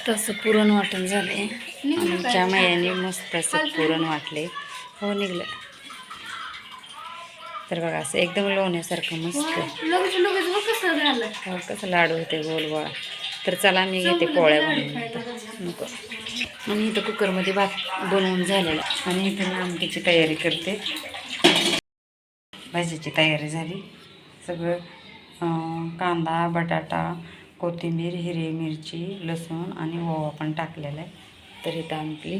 मस्त असं पुरण वाटण झालंय. आमच्या मायाने मस्त असं पुरण वाटले हो निघलं. तर बघा असं एकदम लोण्यासारखं मस्त. झालं. हो कसं लाडू होते गोल गोळा तर चला मी घेते पोळ्या बनवून. नको. आणि इथं कुकरमध्ये भात बनवून झालेला. आणि इथं मी आमटीची तयारी करते. भाजीची तयारी झाली. सगळं कांदा बटाटा कोथिंबीर हिरवी मिरची लसूण आणि ओवा पण टाकलेला आहे. तर इथं आमटी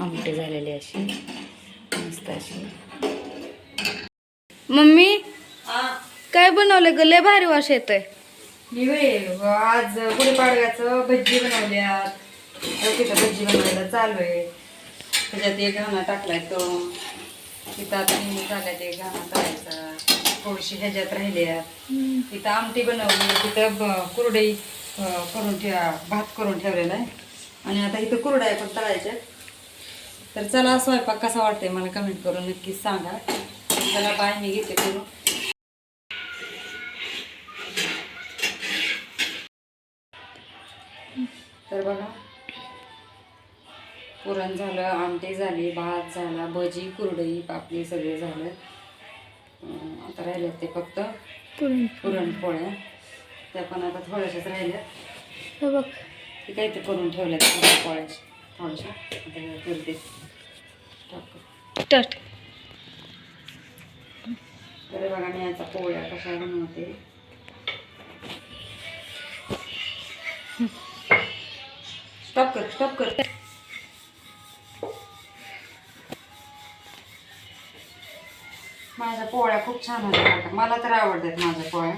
आमटी झालेली अशी. मस्त अशी. मम्मी काय बनवलं ग? लय भारी वास येतोय. मी होय आज गुढीपाडव्याचं भज्जी बनवल्यात. तिथं भज्जी बनवायला चालू आहे. त्याच्यात एक घाणा टाकलाय तो. तिथं आता झाल्यात एक घाणा करायचा थोडीशी ह्याच्यात राहिल्या. तिथं आमटी बनवली तिथं कुरडई करून ठेवा भात करून ठेवलेला आहे. आणि आता इथं कुरड्या पण तळायच्या. तर चला स्वयंपाक कसा वाटतंय मला कमेंट करून नक्कीच सांगा. चला बाय मी घेते करून. तर बघा पुरण झालं आमटी झाली भात झाला भजी कुरडई पापडी सगळे झालं. राहिल्यात ते फक्त पुरणपोळ्या. त्या पण आता थोड्याशाच राहिल्यात. हे बघ. ते काही ते करून ठेवल्यात पुरणपोळ्या. थोड्याशा. करते. टाक. तर बघा मी आता पोळ्या कशा बनवते. स्टॉप कर स्टॉप कर. माझ्या पोळ्या खूप छान बघा. मला तर आवडतात माझ्या पोळ्या.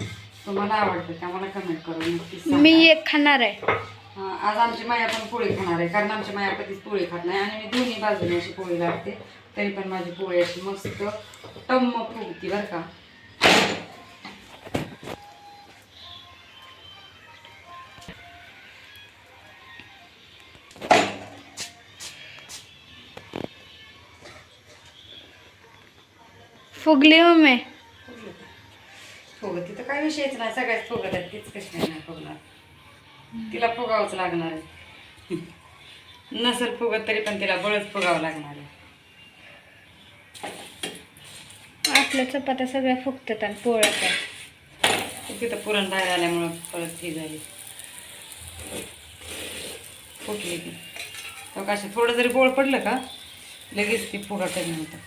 तुम्हाला आवडतात का? मला कमेंट करून नक्कीच. मी एक खाणार आहे. आज आमची माया पण पोळी खाणार आहे. कारण आमची माया कधीच पोळी खात नाही. आणि मी दोन्ही बाजूने अशी पोळी लागते तरी पण माझी पोळी अशी मस्त टम्म फुगती बरं का. फुगली मम्मी फुगत तिथं काय विषयच नाही सगळ्याच फुगत आहेत तीच कशी नाही फुगणार. तिला फुगावंच लागणार आहे. नसेल फुगत तरी पण तिला बळच फुगावं लागणार आहे. आपल्या चपात्या सगळ्या फुगतात आणि पोळ्या काय तिथं पुरण बाहेर आल्यामुळं परत ही झाली. फुटली ती. तो कशा थोडं जरी गोळ पडलं का लगेच ती फुगा कमी होतं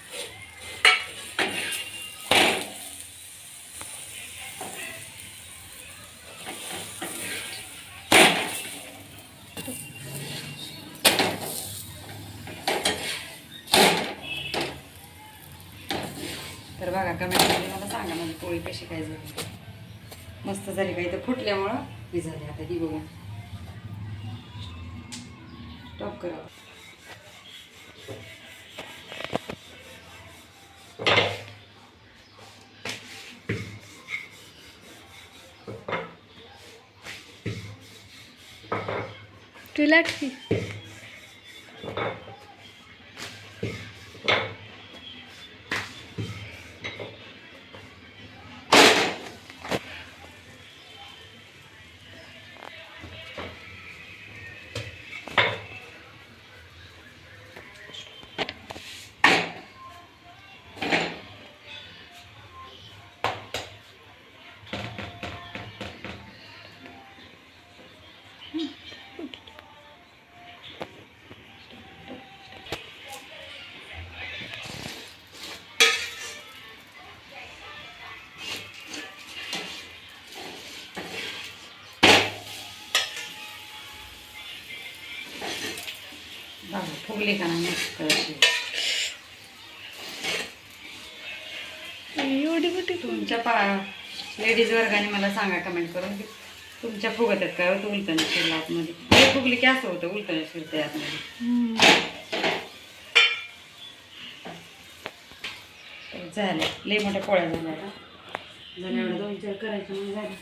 बघा कमेंटमध्ये मला सांगा माझी पोळी कशी काय झाली. मस्त झाली काही तर फुटल्यामुळं ही झाली आता ही बघून. टॉप करा. तुला फुगली का अशी एवढी मोठी तुमच्या पा लेडीज वर्गाने मला सांगा कमेंट करून की तुमच्या फुगत आहेत का होतं उलटणं शिरलं आतमध्ये? लय फुगली की असं होतं उलटणं शिरते आतमध्ये. झालं. लई मोठ्या पोळ्या झाल्या आता. जर एवढं दोन चार करायचं मग झालं.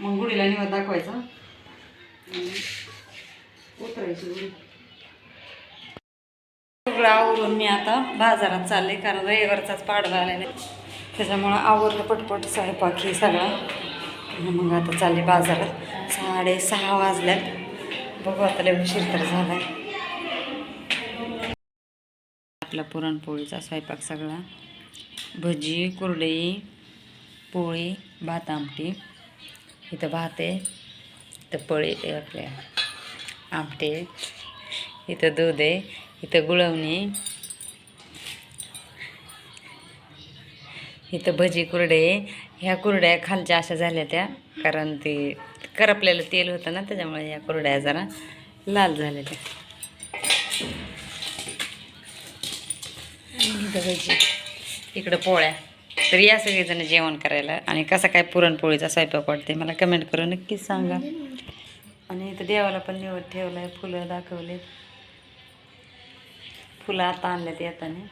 मग गुढीला निवड दाखवायचा. उतरायची गुढी. सगळं आवरून मी आता बाजारात चालले कारण रविवारचाच पाडवा आलेला आहे. त्याच्यामुळं आवरलं पटपट स्वयंपाक हे सगळा. मग आता चालले बाजारात. साडेसहा वाजल्यात. बघू आता लय उशीर तर झालाय. आपला पुरणपोळीचा स्वयंपाक सगळा. भजी कुरडई पोळी भात आमटी. इथं भात आहे इथं पळी आहे आपल्या. आमटे इथं दूध आहे. इथं गुळवणी इथं भजी कुरडे ह्या कुरड्या खालच्या अशा झाल्या त्या कारण ते करपलेलं तेल होतं ना त्याच्यामुळे या कुरड्या जरा लाल झाल्या त्या. भजी इकडं पोळ्या. तर या सगळेजण जेवण करायला आणि कसा काय पुरणपोळीचा स्वयंपाक वाटते मला कमेंट करून नक्कीच सांगा. आणि इथं देवाला पण निवड ठेवलं आहे फुलं दाखवले फुलं आता आणल्यात येताना.